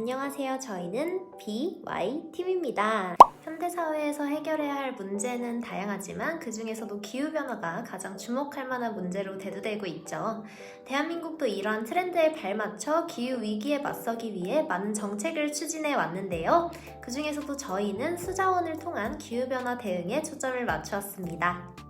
안녕하세요. 저희는 BY팀입니다. 현대사회에서 해결해야 할 문제는 다양하지만 그 중에서도 기후변화가 가장 주목할 만한 문제로 대두되고 있죠. 대한민국도 이러한 트렌드에 발맞춰 기후위기에 맞서기 위해 많은 정책을 추진해 왔는데요. 그 중에서도 저희는 수자원을 통한 기후변화 대응에 초점을 맞추었습니다.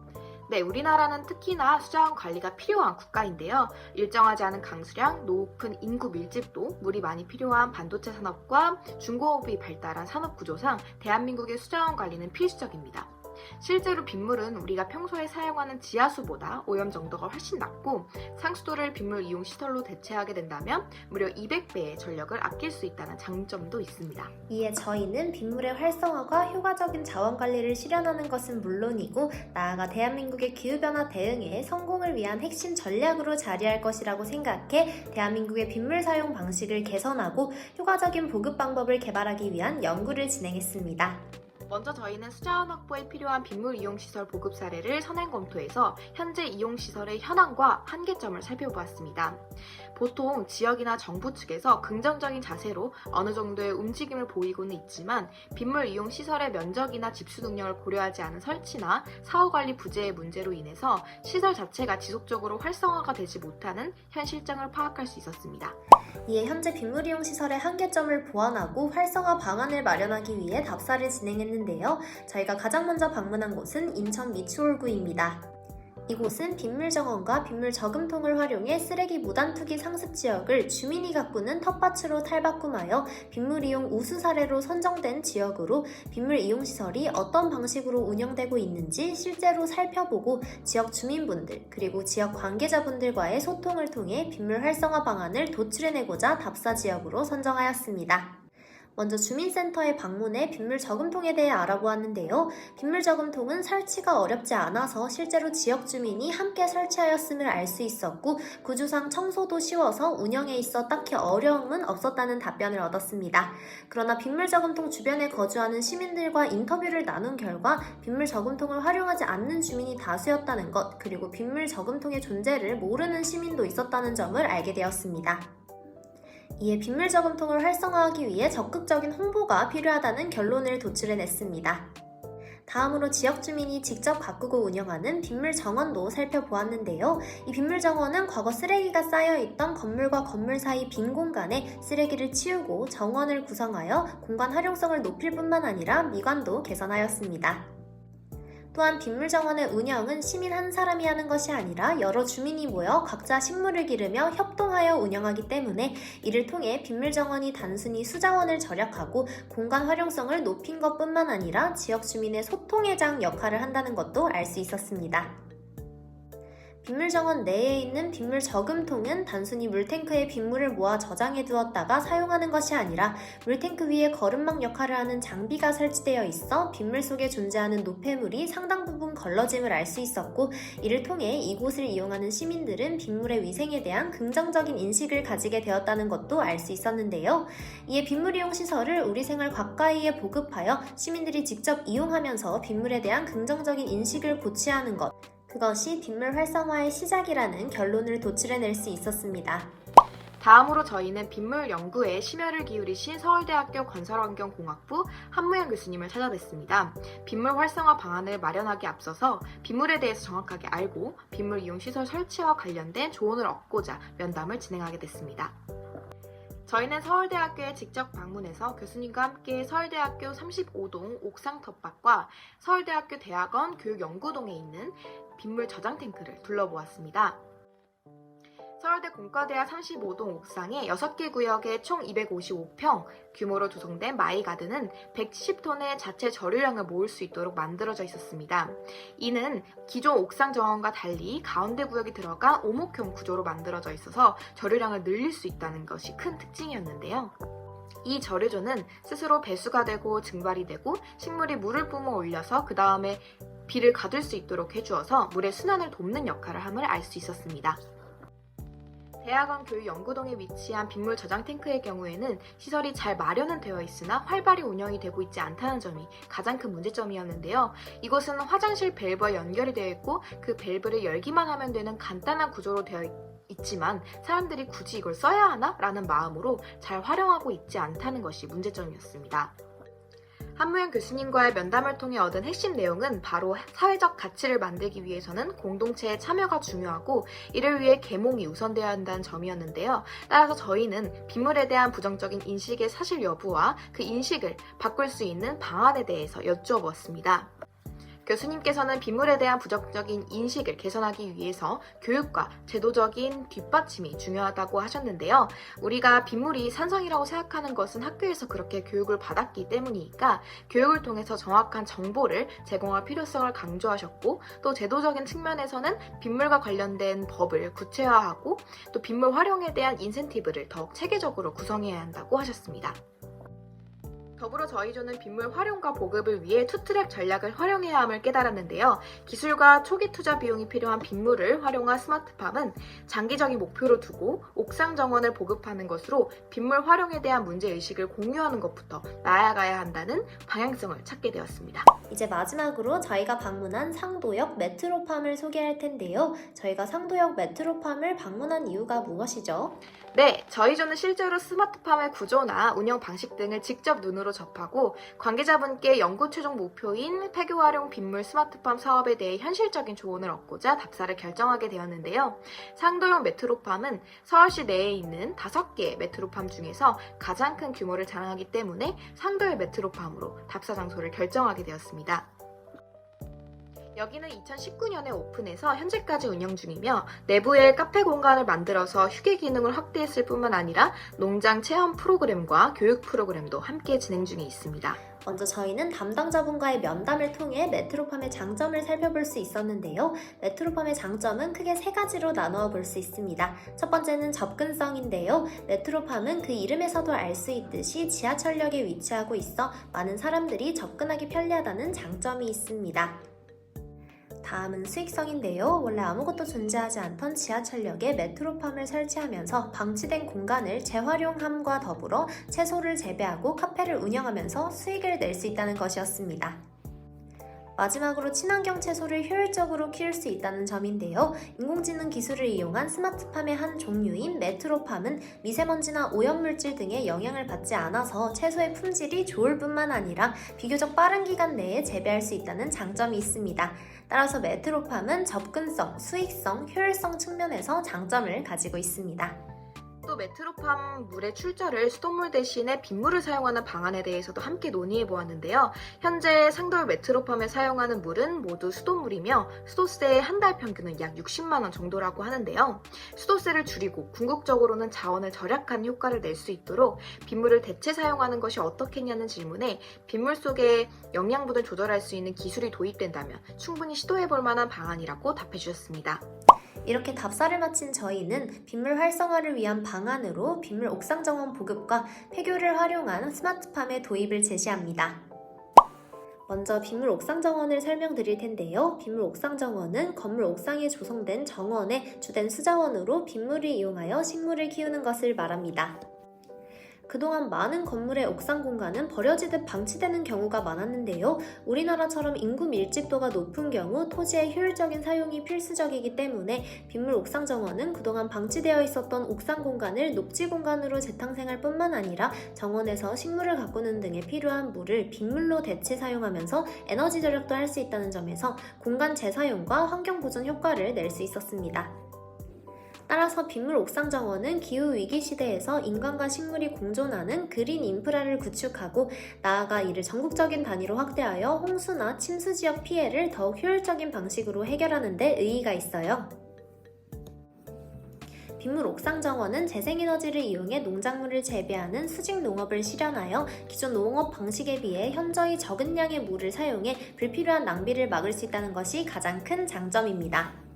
네, 우리나라는 특히나 수자원 관리가 필요한 국가인데요. 일정하지 않은 강수량, 높은 인구 밀집도, 물이 많이 필요한 반도체 산업과 중공업이 발달한 산업 구조상 대한민국의 수자원 관리는 필수적입니다. 실제로 빗물은 우리가 평소에 사용하는 지하수보다 오염 정도가 훨씬 낮고 상수도를 빗물 이용 시설로 대체하게 된다면 무려 200배의 전력을 아낄 수 있다는 장점도 있습니다. 이에 저희는 빗물의 활성화가 효과적인 자원 관리를 실현하는 것은 물론이고 나아가 대한민국의 기후변화 대응에 성공을 위한 핵심 전략으로 자리할 것이라고 생각해 대한민국의 빗물 사용 방식을 개선하고 효과적인 보급 방법을 개발하기 위한 연구를 진행했습니다. 먼저 저희는 수자원 확보에 필요한 빗물 이용 시설 보급 사례를 선행 검토해서 현재 이용 시설의 현황과 한계점을 살펴보았습니다. 보통 지역이나 정부 측에서 긍정적인 자세로 어느 정도의 움직임을 보이고는 있지만 빗물 이용 시설의 면적이나 집수 능력을 고려하지 않은 설치나 사후 관리 부재의 문제로 인해서 시설 자체가 지속적으로 활성화가 되지 못하는 현 실정을 파악할 수 있었습니다. 이에 현재 빗물 이용 시설의 한계점을 보완하고 활성화 방안을 마련하기 위해 답사를 진행했는데 요. 저희가 가장 먼저 방문한 곳은 인천 미추홀구입니다. 이곳은 빗물 정원과 빗물 저금통을 활용해 쓰레기 무단 투기 상습 지역을 주민이 가꾸는 텃밭으로 탈바꿈하여 빗물 이용 우수 사례로 선정된 지역으로 빗물 이용 시설이 어떤 방식으로 운영되고 있는지 실제로 살펴보고 지역 주민분들 그리고 지역 관계자분들과의 소통을 통해 빗물 활성화 방안을 도출해내고자 답사 지역으로 선정하였습니다. 먼저 주민센터에 방문해 빗물 저금통에 대해 알아보았는데요. 빗물 저금통은 설치가 어렵지 않아서 실제로 지역 주민이 함께 설치하였음을 알 수 있었고 구조상 청소도 쉬워서 운영에 있어 딱히 어려움은 없었다는 답변을 얻었습니다. 그러나 빗물 저금통 주변에 거주하는 시민들과 인터뷰를 나눈 결과 빗물 저금통을 활용하지 않는 주민이 다수였다는 것 그리고 빗물 저금통의 존재를 모르는 시민도 있었다는 점을 알게 되었습니다. 이에 빗물 저금통을 활성화하기 위해 적극적인 홍보가 필요하다는 결론을 도출해냈습니다. 다음으로 지역 주민이 직접 가꾸고 운영하는 빗물 정원도 살펴보았는데요. 이 빗물 정원은 과거 쓰레기가 쌓여있던 건물과 건물 사이 빈 공간에 쓰레기를 치우고 정원을 구성하여 공간 활용성을 높일 뿐만 아니라 미관도 개선하였습니다. 또한 빗물 정원의 운영은 시민 한 사람이 하는 것이 아니라 여러 주민이 모여 각자 식물을 기르며 협동하여 운영하기 때문에 이를 통해 빗물 정원이 단순히 수자원을 절약하고 공간 활용성을 높인 것뿐만 아니라 지역 주민의 소통의 장 역할을 한다는 것도 알 수 있었습니다. 빗물 정원 내에 있는 빗물 저금통은 단순히 물탱크에 빗물을 모아 저장해 두었다가 사용하는 것이 아니라 물탱크 위에 거름막 역할을 하는 장비가 설치되어 있어 빗물 속에 존재하는 노폐물이 상당 부분 걸러짐을 알 수 있었고 이를 통해 이곳을 이용하는 시민들은 빗물의 위생에 대한 긍정적인 인식을 가지게 되었다는 것도 알 수 있었는데요. 이에 빗물 이용 시설을 우리 생활 가까이에 보급하여 시민들이 직접 이용하면서 빗물에 대한 긍정적인 인식을 고취하는 것 그것이 빗물 활성화의 시작이라는 결론을 도출해낼 수 있었습니다. 다음으로 저희는 빗물 연구에 심혈을 기울이신 서울대학교 건설환경공학부 한무영 교수님을 찾아뵀습니다. 빗물 활성화 방안을 마련하기 앞서서 빗물에 대해서 정확하게 알고 빗물 이용 시설 설치와 관련된 조언을 얻고자 면담을 진행하게 됐습니다. 저희는 서울대학교에 직접 방문해서 교수님과 함께 서울대학교 35동 옥상 텃밭과 서울대학교 대학원 교육연구동에 있는 빗물 저장 탱크를 둘러보았습니다. 서울대 공과대학 35동 옥상에 6개 구역에 총 255평 규모로 구성된 마이가든은 170톤의 자체 저류량을 모을 수 있도록 만들어져 있었습니다. 이는 기존 옥상 정원과 달리 가운데 구역이 들어가 오목형 구조로 만들어져 있어서 저류량을 늘릴 수 있다는 것이 큰 특징이었는데요. 이 저류조는 스스로 배수가 되고 증발이 되고 식물이 물을 뿜어 올려서 그 다음에 비를 가둘 수 있도록 해주어서 물의 순환을 돕는 역할을 함을 알 수 있었습니다. 대학원 교육연구동에 위치한 빗물 저장 탱크의 경우에는 시설이 잘 마련은 되어 있으나 활발히 운영이 되고 있지 않다는 점이 가장 큰 문제점이었는데요. 이곳은 화장실 밸브와 연결이 되어 있고 그 밸브를 열기만 하면 되는 간단한 구조로 되어 있지만 사람들이 굳이 이걸 써야 하나? 라는 마음으로 잘 활용하고 있지 않다는 것이 문제점이었습니다. 한무현 교수님과의 면담을 통해 얻은 핵심 내용은 바로 사회적 가치를 만들기 위해서는 공동체의 참여가 중요하고 이를 위해 계몽이 우선되어야 한다는 점이었는데요. 따라서 저희는 빗물에 대한 부정적인 인식의 사실 여부와 그 인식을 바꿀 수 있는 방안에 대해서 여쭈어 보았습니다. 교수님께서는 빗물에 대한 부정적인 인식을 개선하기 위해서 교육과 제도적인 뒷받침이 중요하다고 하셨는데요. 우리가 빗물이 산성이라고 생각하는 것은 학교에서 그렇게 교육을 받았기 때문이니까 교육을 통해서 정확한 정보를 제공할 필요성을 강조하셨고 또 제도적인 측면에서는 빗물과 관련된 법을 구체화하고 또 빗물 활용에 대한 인센티브를 더욱 체계적으로 구성해야 한다고 하셨습니다. 더불어 저희조는 빗물 활용과 보급을 위해 투트랙 전략을 활용해야 함을 깨달았는데요. 기술과 초기 투자 비용이 필요한 빗물을 활용한 스마트팜은 장기적인 목표로 두고 옥상 정원을 보급하는 것으로 빗물 활용에 대한 문제의식을 공유하는 것부터 나아가야 한다는 방향성을 찾게 되었습니다. 이제 마지막으로 저희가 방문한 상도역 메트로팜을 소개할 텐데요. 저희가 상도역 메트로팜을 방문한 이유가 무엇이죠? 네, 저희 조는 실제로 스마트팜의 구조나 운영 방식 등을 직접 눈으로 접하고 관계자분께 연구 최종 목표인 폐교 활용 빗물 스마트팜 사업에 대해 현실적인 조언을 얻고자 답사를 결정하게 되었는데요. 상도용 메트로팜은 서울시 내에 있는 5개의 메트로팜 중에서 가장 큰 규모를 자랑하기 때문에 상도의 메트로팜으로 답사 장소를 결정하게 되었습니다. 여기는 2019년에 오픈해서 현재까지 운영 중이며 내부에 카페 공간을 만들어서 휴게 기능을 확대했을 뿐만 아니라 농장 체험 프로그램과 교육 프로그램도 함께 진행 중에 있습니다. 먼저 저희는 담당자분과의 면담을 통해 메트로팜의 장점을 살펴볼 수 있었는데요. 메트로팜의 장점은 크게 세 가지로 나누어 볼 수 있습니다. 첫 번째는 접근성인데요. 메트로팜은 그 이름에서도 알 수 있듯이 지하철역에 위치하고 있어 많은 사람들이 접근하기 편리하다는 장점이 있습니다. 다음은 수익성인데요. 원래 아무것도 존재하지 않던 지하철역에 메트로팜을 설치하면서 방치된 공간을 재활용함과 더불어 채소를 재배하고 카페를 운영하면서 수익을 낼 수 있다는 것이었습니다. 마지막으로 친환경 채소를 효율적으로 키울 수 있다는 점인데요. 인공지능 기술을 이용한 스마트팜의 한 종류인 메트로팜은 미세먼지나 오염물질 등의 영향을 받지 않아서 채소의 품질이 좋을 뿐만 아니라 비교적 빠른 기간 내에 재배할 수 있다는 장점이 있습니다. 따라서 메트로팜은 접근성, 수익성, 효율성 측면에서 장점을 가지고 있습니다. 또 메트로팜 물의 출처를 수돗물 대신에 빗물을 사용하는 방안에 대해서도 함께 논의해 보았는데요. 현재 상돌 메트로팜에 사용하는 물은 모두 수돗물이며 수도세의 한 달 평균은 약 60만 원 정도라고 하는데요. 수도세를 줄이고 궁극적으로는 자원을 절약하는 효과를 낼 수 있도록 빗물을 대체 사용하는 것이 어떻겠냐는 질문에 빗물 속의 영양분을 조절할 수 있는 기술이 도입된다면 충분히 시도해 볼 만한 방안이라고 답해 주셨습니다. 이렇게 답사를 마친 저희는 빗물 활성화를 위한 방안으로 빗물 옥상 정원 보급과 폐교를 활용한 스마트팜의 도입을 제시합니다. 먼저 빗물 옥상 정원을 설명드릴 텐데요. 빗물 옥상 정원은 건물 옥상에 조성된 정원의 주된 수자원으로 빗물을 이용하여 식물을 키우는 것을 말합니다. 그동안 많은 건물의 옥상 공간은 버려지듯 방치되는 경우가 많았는데요. 우리나라처럼 인구 밀집도가 높은 경우 토지의 효율적인 사용이 필수적이기 때문에 빗물 옥상 정원은 그동안 방치되어 있었던 옥상 공간을 녹지 공간으로 재탕생할 뿐만 아니라 정원에서 식물을 가꾸는 등에 필요한 물을 빗물로 대체 사용하면서 에너지 절약도 할 수 있다는 점에서 공간 재사용과 환경 보존 효과를 낼 수 있었습니다. 따라서 빗물 옥상 정원은 기후 위기 시대에서 인간과 식물이 공존하는 그린 인프라를 구축하고 나아가 이를 전국적인 단위로 확대하여 홍수나 침수 지역 피해를 더욱 효율적인 방식으로 해결하는 데 의의가 있어요. 빗물 옥상 정원은 재생에너지를 이용해 농작물을 재배하는 수직 농업을 실현하여 기존 농업 방식에 비해 현저히 적은 양의 물을 사용해 불필요한 낭비를 막을 수 있다는 것이 가장 큰 장점입니다.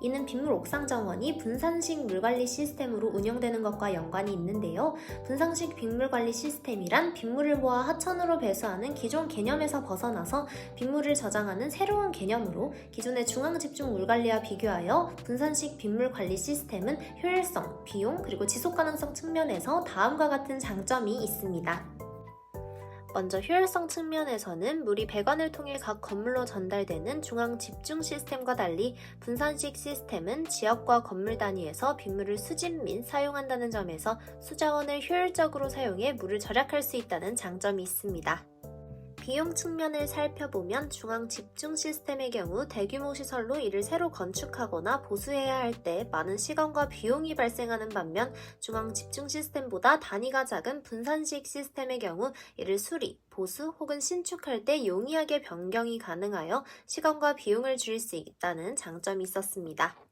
이는 빗물 옥상 정원이 분산식 물관리 시스템으로 운영되는 것과 연관이 있는데요. 분산식 빗물 관리 시스템이란 빗물을 모아 하천으로 배수하는 기존 개념에서 벗어나서 빗물을 저장하는 새로운 개념으로 기존의 중앙 집중 물 관리와 비교하여 분산식 빗물 관리 시스템은 효율성, 비용, 그리고 지속 가능성 측면에서 다음과 같은 장점이 있습니다. 먼저 효율성 측면에서는 물이 배관을 통해 각 건물로 전달되는 중앙 집중 시스템과 달리 분산식 시스템은 지역과 건물 단위에서 빗물을 수집 및 사용한다는 점에서 수자원을 효율적으로 사용해 물을 절약할 수 있다는 장점이 있습니다. 비용 측면을 살펴보면 중앙 집중 시스템의 경우 대규모 시설로 이를 새로 건축하거나 보수해야 할 때 많은 시간과 비용이 발생하는 반면 중앙 집중 시스템보다 단위가 작은 분산식 시스템의 경우 이를 수리, 보수 혹은 신축할 때 용이하게 변경이 가능하여 시간과 비용을 줄일 수 있다는 장점이 있었습니다.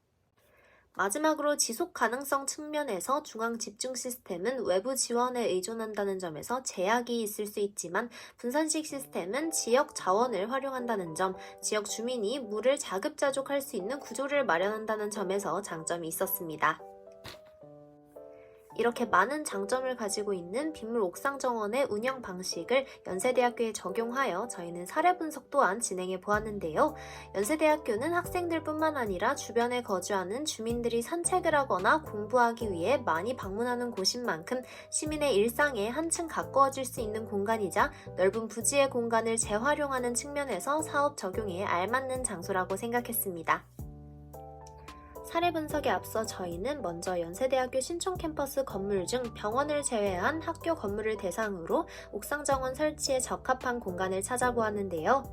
마지막으로 지속 가능성 측면에서 중앙 집중 시스템은 외부 지원에 의존한다는 점에서 제약이 있을 수 있지만 분산식 시스템은 지역 자원을 활용한다는 점, 지역 주민이 물을 자급자족할 수 있는 구조를 마련한다는 점에서 장점이 있었습니다. 이렇게 많은 장점을 가지고 있는 빗물 옥상 정원의 운영 방식을 연세대학교에 적용하여 저희는 사례 분석 또한 진행해 보았는데요. 연세대학교는 학생들뿐만 아니라 주변에 거주하는 주민들이 산책을 하거나 공부하기 위해 많이 방문하는 곳인 만큼 시민의 일상에 한층 가까워질 수 있는 공간이자 넓은 부지의 공간을 재활용하는 측면에서 사업 적용에 알맞는 장소라고 생각했습니다. 사례 분석에 앞서 저희는 먼저 연세대학교 신촌 캠퍼스 건물 중 병원을 제외한 학교 건물을 대상으로 옥상 정원 설치에 적합한 공간을 찾아보았는데요.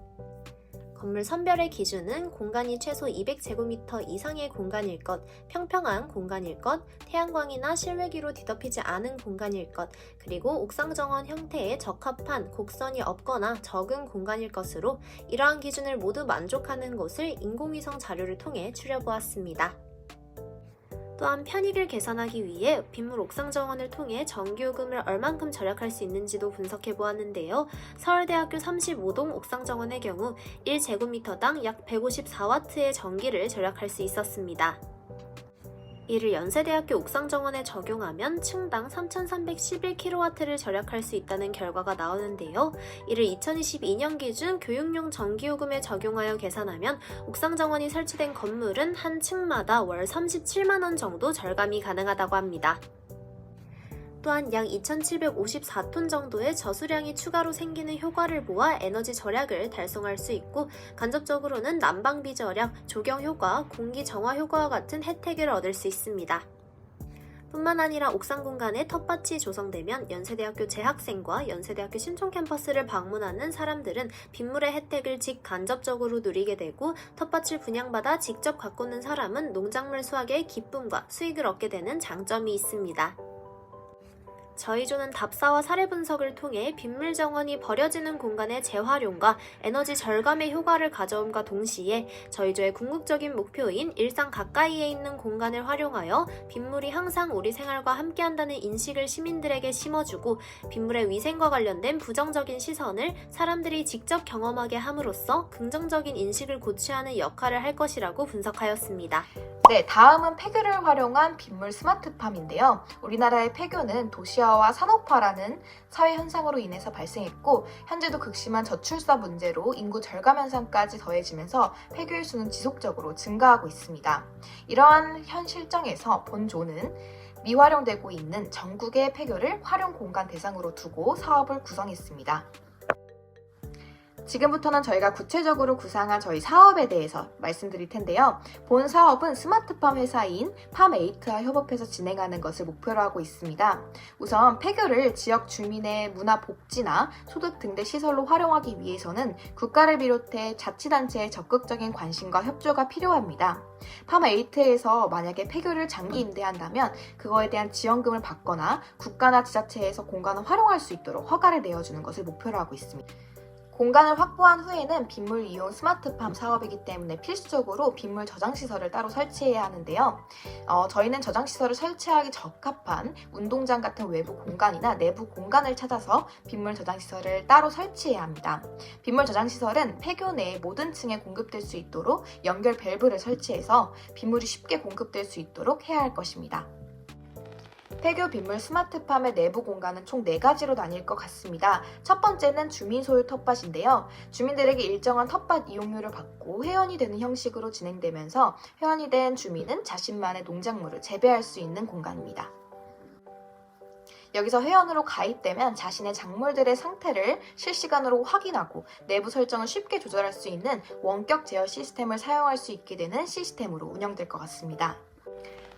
건물 선별의 기준은 공간이 최소 200제곱미터 이상의 공간일 것, 평평한 공간일 것, 태양광이나 실외기로 뒤덮이지 않은 공간일 것, 그리고 옥상 정원 형태에 적합한 곡선이 없거나 적은 공간일 것으로 이러한 기준을 모두 만족하는 곳을 인공위성 자료를 통해 추려보았습니다. 또한 편익을 계산하기 위해 빗물 옥상 정원을 통해 전기요금을 얼만큼 절약할 수 있는지도 분석해 보았는데요. 서울대학교 35동 옥상 정원의 경우 1제곱미터당 약 154와트의 전기를 절약할 수 있었습니다. 이를 연세대학교 옥상 정원에 적용하면 층당 3,311kW를 절약할 수 있다는 결과가 나오는데요. 이를 2022년 기준 교육용 전기요금에 적용하여 계산하면 옥상 정원이 설치된 건물은 한 층마다 월 37만 원 정도 절감이 가능하다고 합니다. 또한 약 2,754톤 정도의 저수량이 추가로 생기는 효과를 모아 에너지 절약을 달성할 수 있고 간접적으로는 난방비 절약, 조경 효과, 공기 정화 효과와 같은 혜택을 얻을 수 있습니다. 뿐만 아니라 옥상 공간에 텃밭이 조성되면 연세대학교 재학생과 연세대학교 신촌 캠퍼스를 방문하는 사람들은 빗물의 혜택을 직간접적으로 누리게 되고 텃밭을 분양받아 직접 가꾸는 사람은 농작물 수확의 기쁨과 수익을 얻게 되는 장점이 있습니다. 저희조는 답사와 사례 분석을 통해 빗물 정원이 버려지는 공간의 재활용과 에너지 절감의 효과를 가져옴과 동시에 저희조의 궁극적인 목표인 일상 가까이에 있는 공간을 활용하여 빗물이 항상 우리 생활과 함께한다는 인식을 시민들에게 심어주고 빗물의 위생과 관련된 부정적인 시선을 사람들이 직접 경험하게 함으로써 긍정적인 인식을 고취하는 역할을 할 것이라고 분석하였습니다. 네, 다음은 폐교를 활용한 빗물 스마트팜인데요. 우리나라의 폐교는 도시 화와 산업화라는 사회 현상으로 인해서 발생했고 현재도 극심한 저출산 문제로 인구 절감 현상까지 더해지면서 폐교의 수는 지속적으로 증가하고 있습니다. 이러한 현 실정에서 본조는 미활용되고 있는 전국의 폐교를 활용 공간 대상으로 두고 사업을 구성했습니다. 지금부터는 저희가 구체적으로 구상한 저희 사업에 대해서 말씀드릴 텐데요. 본 사업은 스마트팜 회사인 팜에이트와 협업해서 진행하는 것을 목표로 하고 있습니다. 우선 폐교를 지역 주민의 문화 복지나 소득 등대 시설로 활용하기 위해서는 국가를 비롯해 자치단체의 적극적인 관심과 협조가 필요합니다. 팜에이트에서 만약에 폐교를 장기 임대한다면 그거에 대한 지원금을 받거나 국가나 지자체에서 공간을 활용할 수 있도록 허가를 내어주는 것을 목표로 하고 있습니다. 공간을 확보한 후에는 빗물 이용 스마트팜 사업이기 때문에 필수적으로 빗물 저장 시설을 따로 설치해야 하는데요. 어, 저희는 저장 시설을 설치하기 적합한 운동장 같은 외부 공간이나 내부 공간을 찾아서 빗물 저장 시설을 따로 설치해야 합니다. 빗물 저장 시설은 폐교 내 모든 층에 공급될 수 있도록 연결 밸브를 설치해서 빗물이 쉽게 공급될 수 있도록 해야 할 것입니다. 폐교 빗물 스마트팜의 내부 공간은 총 4가지로 나뉠 것 같습니다. 첫 번째는 주민 소유 텃밭인데요. 주민들에게 일정한 텃밭 이용료를 받고 회원이 되는 형식으로 진행되면서 회원이 된 주민은 자신만의 농작물을 재배할 수 있는 공간입니다. 여기서 회원으로 가입되면 자신의 작물들의 상태를 실시간으로 확인하고 내부 설정을 쉽게 조절할 수 있는 원격 제어 시스템을 사용할 수 있게 되는 시스템으로 운영될 것 같습니다.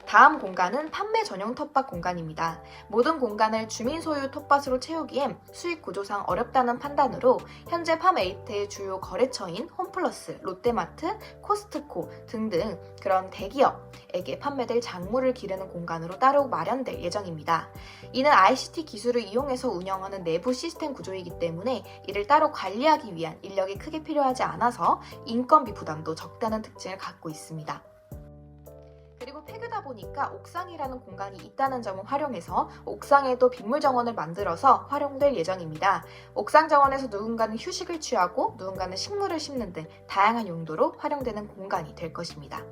다음 공간은 판매 전용 텃밭 공간입니다. 모든 공간을 주민 소유 텃밭으로 채우기엔 수익 구조상 어렵다는 판단으로 현재 팜에이트의 주요 거래처인 홈플러스, 롯데마트, 코스트코 등등 그런 대기업에게 판매될 작물을 기르는 공간으로 따로 마련될 예정입니다. 이는 ICT 기술을 이용해서 운영하는 내부 시스템 구조이기 때문에 이를 따로 관리하기 위한 인력이 크게 필요하지 않아서 인건비 부담도 적다는 특징을 갖고 있습니다. 보니까 옥상이라는 공간이 있다는 점을 활용해서 옥상에도 빗물 정원을 만들어서 활용될 예정입니다. 옥상 정원에서 누군가는 휴식을 취하고 누군가는 식물을 심는 등 다양한 용도로 활용되는 공간이 될 것입니다.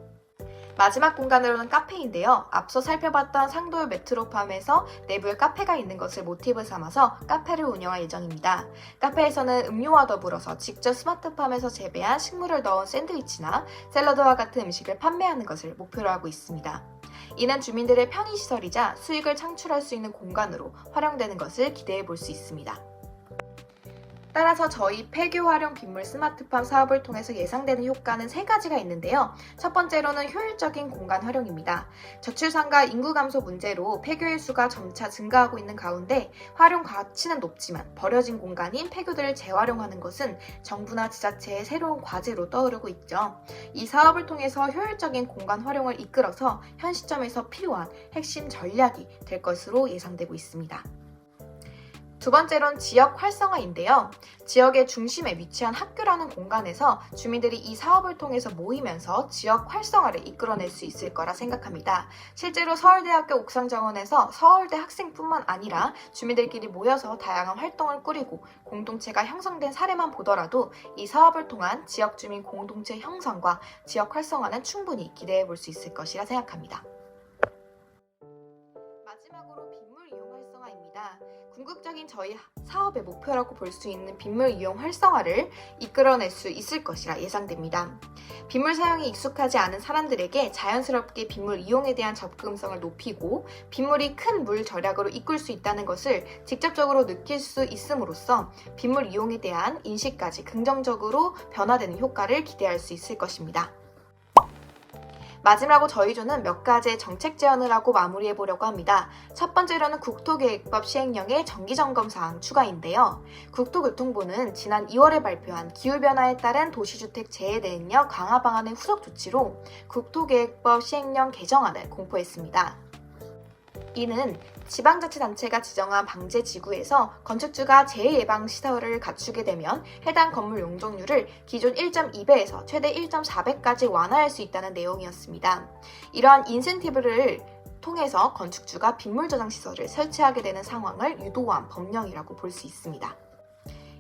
마지막 공간으로는 카페인데요. 앞서 살펴봤던 상도요 메트로팜에서 내부에 카페가 있는 것을 모티브 삼아서 카페를 운영할 예정입니다. 카페에서는 음료와 더불어서 직접 스마트팜에서 재배한 식물을 넣은 샌드위치나 샐러드와 같은 음식을 판매하는 것을 목표로 하고 있습니다. 이는 주민들의 편의시설이자 수익을 창출할 수 있는 공간으로 활용되는 것을 기대해 볼 수 있습니다. 따라서 저희 폐교 활용 빗물 스마트팜 사업을 통해서 예상되는 효과는 세 가지가 있는데요. 첫 번째로는 효율적인 공간 활용입니다. 저출산과 인구 감소 문제로 폐교의 수가 점차 증가하고 있는 가운데 활용 가치는 높지만 버려진 공간인 폐교들을 재활용하는 것은 정부나 지자체의 새로운 과제로 떠오르고 있죠. 이 사업을 통해서 효율적인 공간 활용을 이끌어서 현 시점에서 필요한 핵심 전략이 될 것으로 예상되고 있습니다. 두 번째로는 지역 활성화인데요. 지역의 중심에 위치한 학교라는 공간에서 주민들이 이 사업을 통해서 모이면서 지역 활성화를 이끌어낼 수 있을 거라 생각합니다. 실제로 서울대학교 옥상정원에서 서울대 학생뿐만 아니라 주민들끼리 모여서 다양한 활동을 꾸리고 공동체가 형성된 사례만 보더라도 이 사업을 통한 지역 주민 공동체 형성과 지역 활성화는 충분히 기대해 볼 수 있을 것이라 생각합니다. 궁극적인 저희 사업의 목표라고 볼 수 있는 빗물 이용 활성화를 이끌어낼 수 있을 것이라 예상됩니다. 빗물 사용이 익숙하지 않은 사람들에게 자연스럽게 빗물 이용에 대한 접근성을 높이고 빗물이 큰 물 절약으로 이끌 수 있다는 것을 직접적으로 느낄 수 있음으로써 빗물 이용에 대한 인식까지 긍정적으로 변화되는 효과를 기대할 수 있을 것입니다. 마지막으로 저희조는 몇 가지의 정책 제안을 하고 마무리해 보려고 합니다. 첫 번째로는 국토계획법 시행령의 정기점검 사항 추가인데요. 국토교통부는 지난 2월에 발표한 기후변화에 따른 도시주택 재해 대응력 강화 방안의 후속 조치로 국토계획법 시행령 개정안을 공포했습니다. 이는 지방자치단체가 지정한 방제 지구에서 건축주가 재해 예방 시설을 갖추게 되면 해당 건물 용적률을 기존 1.2배에서 최대 1.4배까지 완화할 수 있다는 내용이었습니다. 이러한 인센티브를 통해서 건축주가 빗물 저장 시설을 설치하게 되는 상황을 유도한 법령이라고 볼 수 있습니다.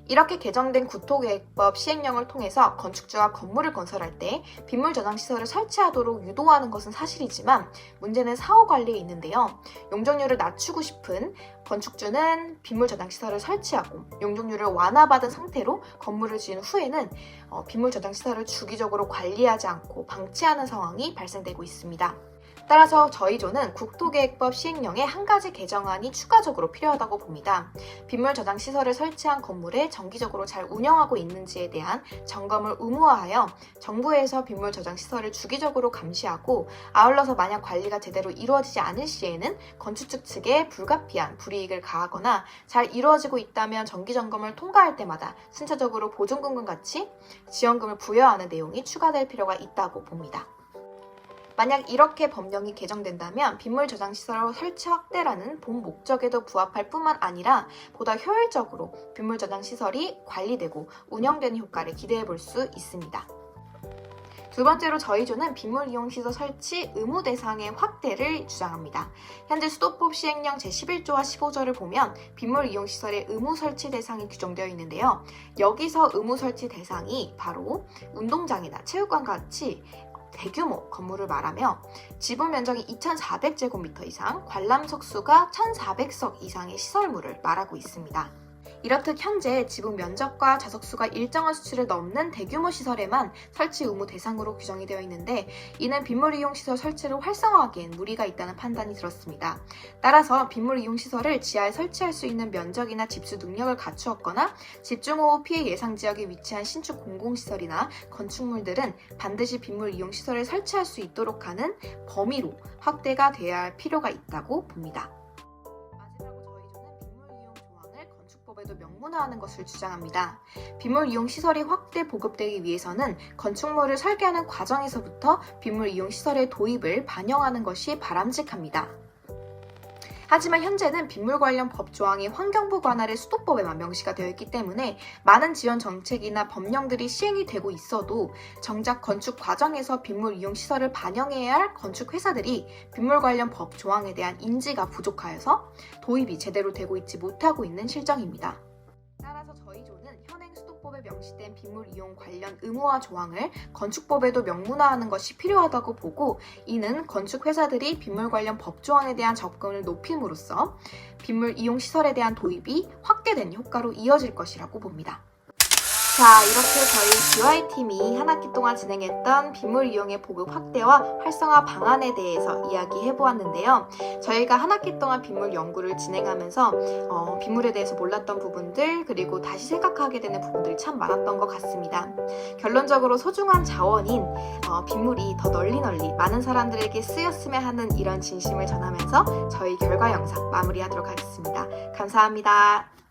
이렇게 개정된 국토계획법 시행령을 통해서 건축주가 건물을 건설할 때 빗물 저장 시설을 설치하도록 유도하는 것은 사실이지만 문제는 사후 관리에 있는데요. 용적률을 낮추고 싶은 건축주는 빗물 저장 시설을 설치하고 용적률을 완화받은 상태로 건물을 지은 후에는 어, 빗물 저장 시설을 주기적으로 관리하지 않고 방치하는 상황이 발생되고 있습니다. 따라서 저희 조는 국토계획법 시행령에 한 가지 개정안이 추가적으로 필요하다고 봅니다. 빗물 저장 시설을 설치한 건물에 정기적으로 잘 운영하고 있는지에 대한 점검을 의무화하여 정부에서 빗물 저장 시설을 주기적으로 감시하고 아울러서 만약 관리가 제대로 이루어지지 않을 시에는 건축측 측에 불가피한 불이익을 가하거나 잘 이루어지고 있다면 정기 점검을 통과할 때마다 순차적으로 보증금과 같이 지원금을 부여하는 내용이 추가될 필요가 있다고 봅니다. 만약 이렇게 법령이 개정된다면 빗물 저장 시설 설치 확대라는 본 목적에도 부합할 뿐만 아니라 보다 효율적으로 빗물 저장 시설이 관리되고 운영되는 효과를 기대해 볼 수 있습니다. 두 번째로 저희 조는 빗물 이용 시설 설치 의무 대상의 확대를 주장합니다. 현재 수도법 시행령 제11조와 15조를 보면 빗물 이용 시설의 의무 설치 대상이 규정되어 있는데요. 여기서 의무 설치 대상이 바로 운동장이나 체육관 같이 대규모 건물을 말하며 지분 면적이 2,400제곱미터 이상, 관람 석 수가 1,400석 이상의 시설물을 말하고 있습니다. 이렇듯 현재 지붕 면적과 좌석수가 일정한 수치를 넘는 대규모 시설에만 설치 의무 대상으로 규정이 되어 있는데 이는 빗물 이용 시설 설치를 활성화하기엔 무리가 있다는 판단이 들었습니다. 따라서 빗물 이용 시설을 지하에 설치할 수 있는 면적이나 집수 능력을 갖추었거나 집중호우 피해 예상 지역에 위치한 신축 공공시설이나 건축물들은 반드시 빗물 이용 시설을 설치할 수 있도록 하는 범위로 확대가 되어야 할 필요가 있다고 봅니다. 건축법에도 명문화하는 것을 주장합니다. 빗물 이용 시설이 확대 보급되기 위해서는 건축물을 설계하는 과정에서부터 빗물 이용 시설의 도입을 반영하는 것이 바람직합니다. 하지만 현재는 빗물 관련 법 조항이 환경부 관할의 수도법에만 명시가 되어 있기 때문에 많은 지원 정책이나 법령들이 시행이 되고 있어도 정작 건축 과정에서 빗물 이용 시설을 반영해야 할 건축 회사들이 빗물 관련 법 조항에 대한 인지가 부족하여서 도입이 제대로 되고 있지 못하고 있는 실정입니다. 따라서 저희 수도법에 명시된 빗물 이용 관련 의무화 조항을 건축법에도 명문화하는 것이 필요하다고 보고 이는 건축 회사들이 빗물 관련 법 조항에 대한 접근을 높임으로써 빗물 이용 시설에 대한 도입이 확대된 효과로 이어질 것이라고 봅니다. 자, 이렇게 저희 GY 팀이 한 학기 동안 진행했던 빗물 이용의 보급 확대와 활성화 방안에 대해서 이야기해 보았는데요. 저희가 한 학기 동안 빗물 연구를 진행하면서 어, 빗물에 대해서 몰랐던 부분들 그리고 다시 생각하게 되는 부분들이 참 많았던 것 같습니다. 결론적으로 소중한 자원인 어, 빗물이 더 널리 널리 많은 사람들에게 쓰였으면 하는 이런 진심을 전하면서 저희 결과 영상 마무리하도록 하겠습니다. 감사합니다.